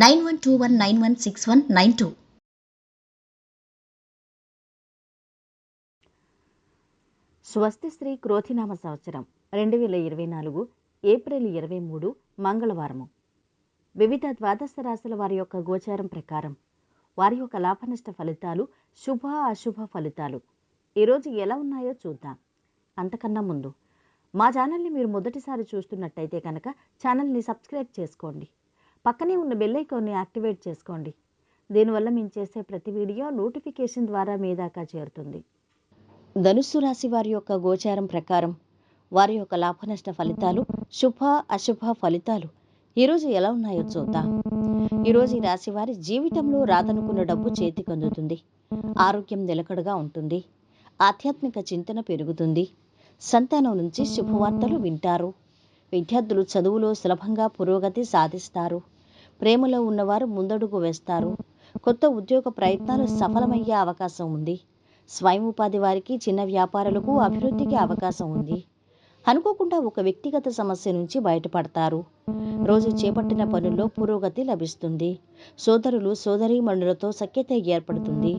nine one two one nine one six one nine two. స్వస్తి శ్రీ క్రోధినామ సంవత్సరం రెండు వేల ఇరవై నాలుగు ఏప్రిల్ ఇరవై మూడు మంగళవారము. వివిధ ద్వాదశ రాశుల వారి యొక్క గోచారం ప్రకారం వారి యొక్క లాభనష్ట ఫలితాలు శుభ అశుభ ఫలితాలు. ఈరోజు ఎలా ఉన్నాయో చూద్దాం. అంతకన్నా ముందు మా ఛానల్ని మీరు మొదటిసారి చూస్తున్నట్టయితే కనుక ఛానల్ని సబ్స్క్రైబ్ చేసుకోండి. పక్కనే ఉన్న బెల్ ఐకాన్ని యాక్టివేట్ చేసుకోండి. దీనివల్ల మేము చేసే ప్రతి వీడియో నోటిఫికేషన్ ద్వారా మీ దాకా చేరుతుంది. ధనుస్సు రాశి వారి యొక్క గోచారం ప్రకారం వారి యొక్క లాభనష్ట ఫలితాలు శుభ అశుభ ఫలితాలు ఈరోజు ఎలా ఉన్నాయో చూద్దాం. ఈరోజు ఈ రాశి వారి జీవితంలో రాదనుకున్న డబ్బు చేతికి అందుతుంది. ఆరోగ్యం నిలకడగా ఉంటుంది. ఆధ్యాత్మిక చింతన పెరుగుతుంది. సంతానం నుంచి శుభవార్తలు వింటారు. విద్యార్థులు చదువులో సులభంగా పురోగతి సాధిస్తారు. ప్రేమలో ఉన్నవారు ముందడుగు వేస్తారు. కొత్త ఉద్యోగ ప్రయత్నాలు సఫలమయ్యే అవకాశం ఉంది. స్వయం ఉపాధి వారికి చిన్న వ్యాపారులకు అభివృద్ధికి అవకాశం ఉంది. అనుకోకుండా ఒక వ్యక్తిగత సమస్య నుంచి బయటపడతారు. రోజు చేపట్టిన పనుల్లో పురోగతి లభిస్తుంది. సోదరులు సోదరీమణులతో సఖ్యత ఏర్పడుతుంది.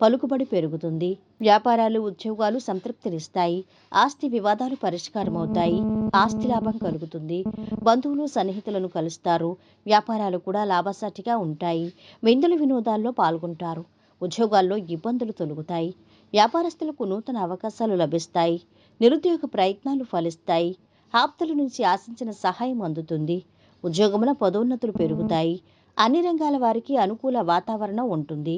పలుకుబడి పెరుగుతుంది. వ్యాపారాలు ఉద్యోగాలు సంతృప్తినిస్తాయి. ఆస్తి వివాదాలు పరిష్కారమవుతాయి. ఆస్తి లాభం కలుగుతుంది. బంధువులు సన్నిహితులను కలుస్తారు. వ్యాపారాలు కూడా లాభసాటిగా ఉంటాయి. విందులు వినోదాల్లో పాల్గొంటారు. ఉద్యోగాల్లో ఇబ్బందులు తొలుగుతాయి. వ్యాపారస్తులకు నూతన అవకాశాలు లభిస్తాయి. నిరుద్యోగ ప్రయత్నాలు ఫలిస్తాయి. ఆప్తుల నుంచి ఆశించిన సహాయం అందుతుంది. ఉద్యోగముల పదోన్నతులు పెరుగుతాయి. అన్ని రంగాల వారికి అనుకూల వాతావరణం ఉంటుంది.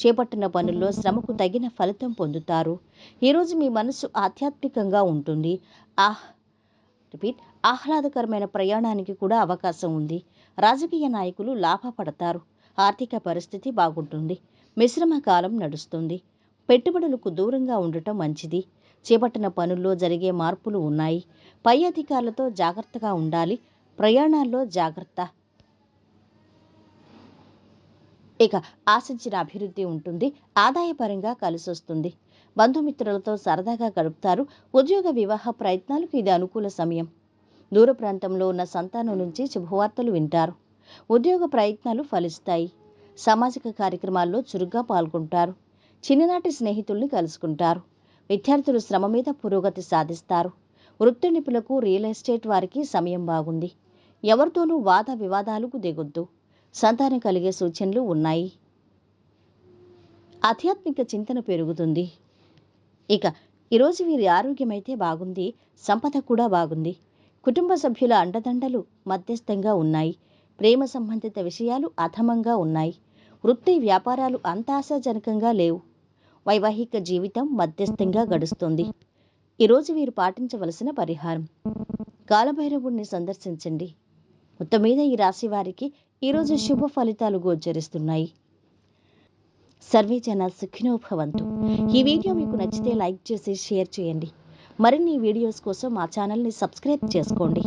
చేపట్టిన పనుల్లో శ్రమకు తగిన ఫలితం పొందుతారు. ఈరోజు మీ మనసు ఆధ్యాత్మికంగా ఉంటుంది. ఆహ్ రిపీట్ ఆహ్లాదకరమైన ప్రయాణానికి కూడా అవకాశం ఉంది. రాజకీయ నాయకులు లాభపడతారు. ఆర్థిక పరిస్థితి బాగుంటుంది. మిశ్రమ కాలం నడుస్తుంది. పెట్టుబడులకు దూరంగా ఉండటం మంచిది. చేపట్టిన పనుల్లో జరిగే మార్పులు ఉన్నాయి. పై అధికారులతో జాగ్రత్తగా ఉండాలి. ప్రయాణాల్లో జాగ్రత్త. ఇక ఆశించిన అభివృద్ధి ఉంటుంది ఆదాయపరంగా కలిసొస్తుంది. బంధుమిత్రులతో సరదాగా గడుపుతారు ఉద్యోగ వివాహ ప్రయత్నాలకు ఇది అనుకూల సమయం. దూర ప్రాంతంలో ఉన్న సంతానం నుంచి శుభవార్తలు వింటారు. ఉద్యోగ ప్రయత్నాలు ఫలిస్తాయి. సామాజిక కార్యక్రమాల్లో చురుగ్గా పాల్గొంటారు. చిన్ననాటి స్నేహితుల్ని కలుసుకుంటారు. విద్యార్థులు శ్రమ మీద పురోగతి సాధిస్తారు. వృత్తి నిపుణులకు రియల్ ఎస్టేట్ వారికి సమయం బాగుంది. ఎవరితోనూ వాద వివాదాలకు దిగొద్దు. సంతానం కలిగే సూచనలు ఉన్నాయి. ఆధ్యాత్మిక చింతన పెరుగుతుంది. ఇక ఈరోజు వీరి ఆరోగ్యం అయితే బాగుంది సంపద కూడా బాగుంది. కుటుంబ సభ్యుల అండదండలు మధ్యస్థంగా ఉన్నాయి. ప్రేమ సంబంధిత విషయాలు అధమంగా ఉన్నాయి. వృత్తి వ్యాపారాలు అంత ఆశాజనకంగా లేవు. వైవాహిక జీవితం మధ్యస్థంగా గడుస్తుంది. ఈరోజు వీరు పాటించవలసిన పరిహారం. కాలభైరవుణ్ణి సందర్శించండి. మొత్తం మీద ఈ రాశి వారికి ఈరోజు శుభ ఫలితాలు గోచరిస్తున్నాయి. సర్వే జన సుఖినోభవంతు ఈ వీడియో మీకు నచ్చితే లైక్ చేసి షేర్ చేయండి. మరిన్ని వీడియోస్ కోసం మా ఛానల్ని సబ్స్క్రైబ్ చేసుకోండి.